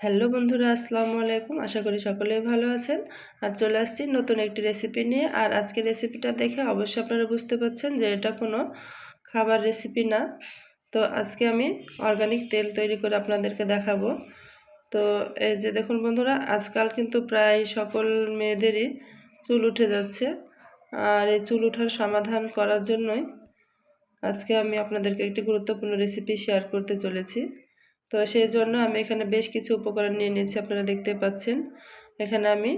Hello বন্ধুরা, আসসালামু আলাইকুম। আশা করি সকলেই ভালো আছেন। আর চলে আসছি নতুন একটি রেসিপি নিয়ে। আর আজকে রেসিপিটা দেখে অবশ্যই আপনারা বুঝতে পারছেন যে এটা কোনো খাবার রেসিপি না। তো আজকে আমি অর্গানিক তেল তৈরি করে আপনাদেরকে দেখাবো। তো এই যে দেখুন বন্ধুরা, আজকাল কিন্তু প্রায় সকল মেয়েদেরই চুল উঠে যাচ্ছে। আর এই চুল ওঠার সমাধান করার জন্যই আজকে আমি আপনাদেরকে একটি গুরুত্বপূর্ণ রেসিপি শেয়ার করতে চলেছি। তো সেই জন্য আমি এখানে বেশ কিছু উপকরণ নিয়ে নিয়েছি, আপনারা দেখতে পাচ্ছেন। এখানে আমি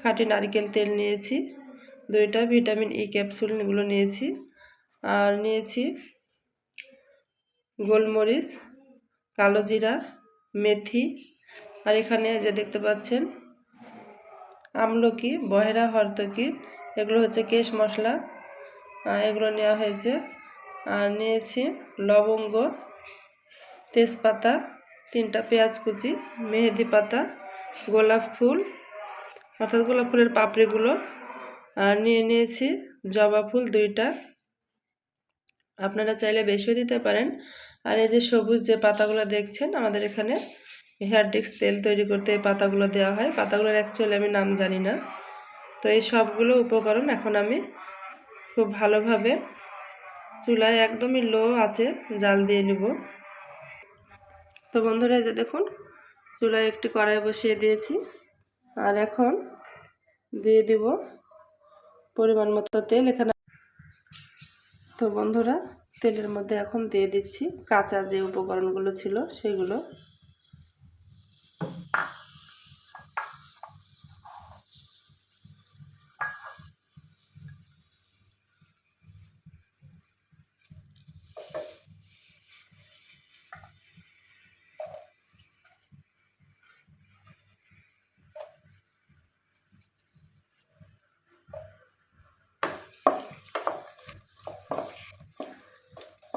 খাঁটি নারকেল তেল নিয়েছি, দুইটা ভিটামিন ই ক্যাপসুল এগুলো নিয়েছি, আর নিয়েছি গোলমরিচ, কালো জিরা, মেথি, আর এখানে যে দেখতে পাচ্ছেন আমলকি, বহেরা, হরতকি, এগুলো হচ্ছে কেশ মশলা এগুলো নেওয়া হয়েছে। আর নিয়েছি লবঙ্গ তেজপাতা, তিনটা পেঁয়াজ কুচি, মেহেদি পাতা, গোলাপ ফুল, অর্থাৎ গোলাপ ফুলের পাপড়িগুলো, আর নিয়ে নিয়েছি জবা ফুল দুইটা। আপনারা চাইলে বেশিও দিতে পারেন। আর এই যে সবুজ যে পাতাগুলো দেখছেন, আমাদের এখানে হেয়ার ডিক্স তেল তৈরি করতে এই পাতাগুলো দেওয়া হয়। পাতাগুলোর অ্যাকচুয়ালি আমি নাম জানি না। তো এই সবগুলো উপকরণ এখন আমি খুব ভালোভাবে চুলায় একদমই লো আছে জাল দিয়ে নেব। তো বন্ধুরা যে দেখুন, চুলায় একটি কড়াই বসিয়ে দিয়েছি। আর এখন দিয়ে দিব পরিমাণ মতো তেল এখানে। তো বন্ধুরা, তেলের মধ্যে এখন দিয়ে দিচ্ছি কাঁচা যে উপকরণগুলো ছিল, সেগুলো।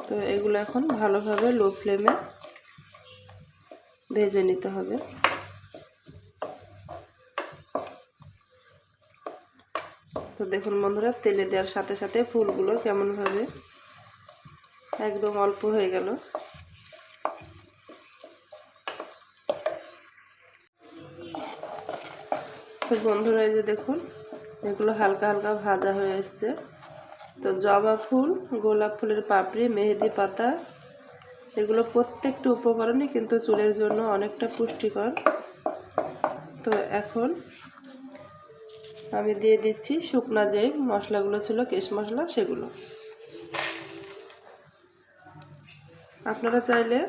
তো এগুলো এখন ভালোভাবে লো ফ্লেমে ভেজে নিতে হবে। তো দেখুন বন্ধুরা, তেলে দেওয়ার সাথে সাথে ফুলগুলো কেমনভাবে একদম অল্প হয়ে গেল। তো বন্ধুরা, এই যে দেখুন, এগুলো হালকা হালকা ভাজা হয়ে এসছে। তো জবা ফুল, গোলাপ ফুলের পাপড়ি, মেহেদি পাতা, এগুলো প্রত্যেকটা উপকরণই কিন্তু চুলের জন্য অনেকটা পুষ্টিকর। তো এখন আমি দিয়ে দিচ্ছি শুকনা যে মশলাগুলো ছিল, কেশ মশলা, সেগুলো। আপনারা চাইলে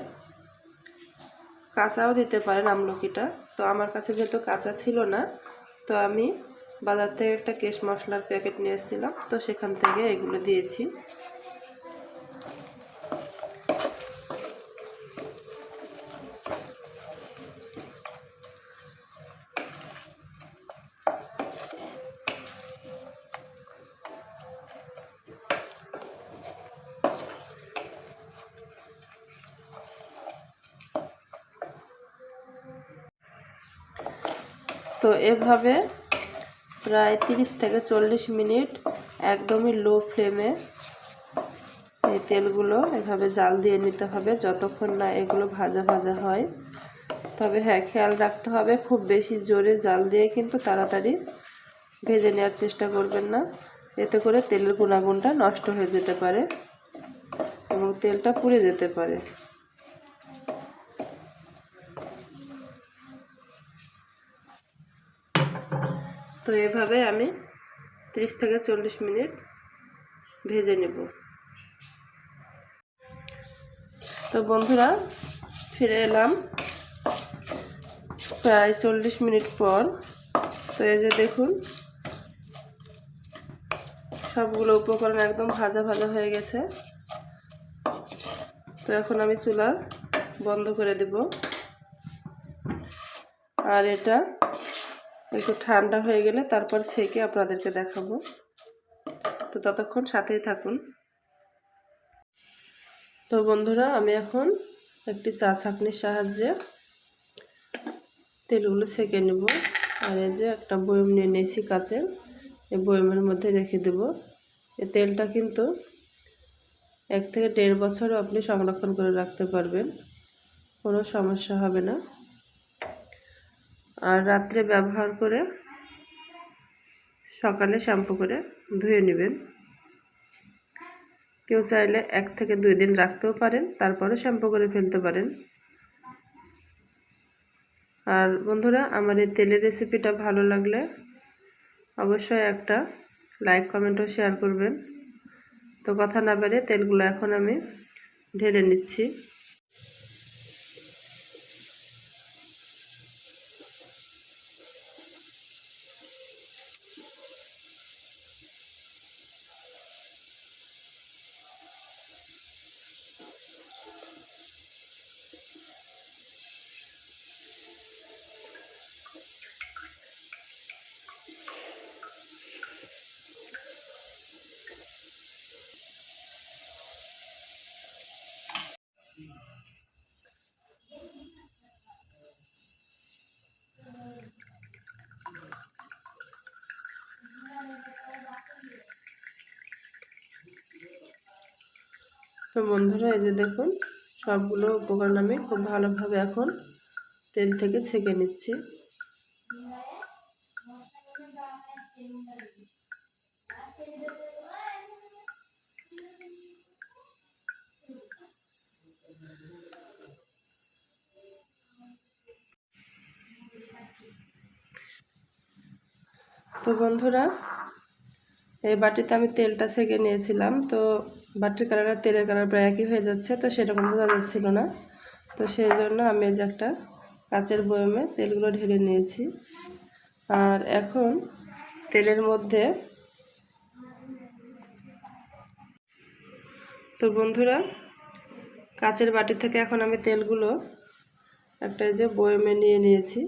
কাঁচাও দিতে পারেন আমলকিটা। তো আমার কাছে যেহেতু কাঁচা ছিল না, তো আমি বাজার থেকে একটা কেশ মশলার প্যাকেট নিয়ে এসেছিলাম, তো সেখান থেকে এগুলো দিয়েছি। তো এভাবে প্রায় তিরিশ থেকে চল্লিশ মিনিট একদমই লো ফ্লেমে এই তেলগুলো এভাবে জাল দিয়ে নিতে হবে যতক্ষণ না এগুলো ভাজা ভাজা হয়। তবে হ্যাঁ খেয়াল রাখতে হবে খুব বেশি জোরে জাল দিয়ে কিন্তু তাড়াতাড়ি ভেজে নেওয়ার চেষ্টা করবেন না। এতে করে তেলের গুণাগুণটা নষ্ট হয়ে যেতে পারে এবং তেলটা পুড়ে যেতে পারে। তো এভাবে আমি ত্রিশ থেকে চল্লিশ মিনিট ভেজে নেব। তো বন্ধুরা, ফিরে এলাম প্রায় চল্লিশ মিনিট পর। তো এই যে দেখুন, সবগুলো উপকরণ একদম ভাজা ভাজা হয়ে গেছে। তো এখন আমি চুলা বন্ধ করে দেব। আর এটা একটু ঠান্ডা হয়ে গেলে তারপর ছেঁকে আপনাদেরকে দেখাবো। তো ততক্ষণ সাথেই থাকুন। তো বন্ধুরা, আমি এখন একটি চা ছাঁকনির সাহায্যে তেলগুলো ছেঁকে নেব। আর এই যে একটা বয়ম নিয়ে নিয়েছি কাচের এই বয়মের মধ্যে রেখে দেব। এই তেলটা কিন্তু এক থেকে দেড় বছরও আপনি সংরক্ষণ করে রাখতে পারবেন। কোনো সমস্যা হবে না। আর রাত্রে ব্যবহার করে সকালে শ্যাম্পু করে ধুয়ে নেবেন। কেউ চাইলে এক থেকে দুই দিন রাখতেও পারেন তারপরে শ্যাম্পু করে ফেলতে পারেন। আর বন্ধুরা, আমার এই তেলের রেসিপিটা ভালো লাগলে অবশ্যই একটা লাইক কমেন্টও শেয়ার করবেন। তো কথা না বেড়ে তেলগুলো এখন আমি ঢেলে নিচ্ছি। বন্ধুরা, এই যে দেখুন, সবগুলো উপকরণ আমি খুব ভালোভাবে এখন তেল থেকে ছেঁকে নিচ্ছি। তো বন্ধুরা, এই বাটিতে আমি তেলটা ছেঁকে নিয়েছিলাম। তো বাটির কালার আর তেলের কালার প্রায় একই হয়ে যাচ্ছে, তো সেরকম বোঝা যাচ্ছিল না। তো সেই জন্য আমি যে একটা কাঁচের বয়মে তেলগুলো ঢেলে নিয়েছি। আর এখন তেলের মধ্যে তো বন্ধুরা, কাচের বাটি থেকে এখন আমি তেলগুলো একটা যে বয়মে নিয়ে নিয়েছি।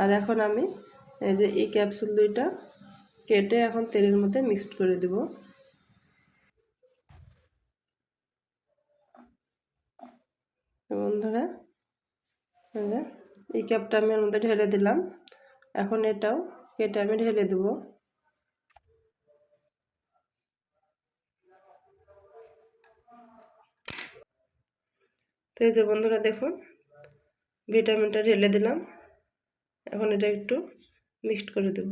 আর এখন আমি এই যে এই ক্যাপসুল দুইটা কেটে এখন তেলের মধ্যে মিক্সড করে দেব। বন্ধুরা, এই ক্যাপটা আমি এর মধ্যে ঢেলে দিলাম। এখন এটাও কেটে আমি ঢেলে দেব। তো এই যে বন্ধুরা দেখুন, ভিটামিনটা ঢেলে দিলাম। এখন এটা একটু মিক্সড করে দেব।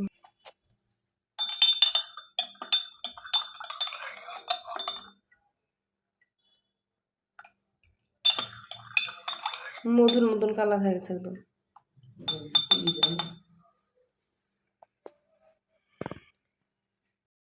মধুর মতন কালার হয়ে গেছে একদম।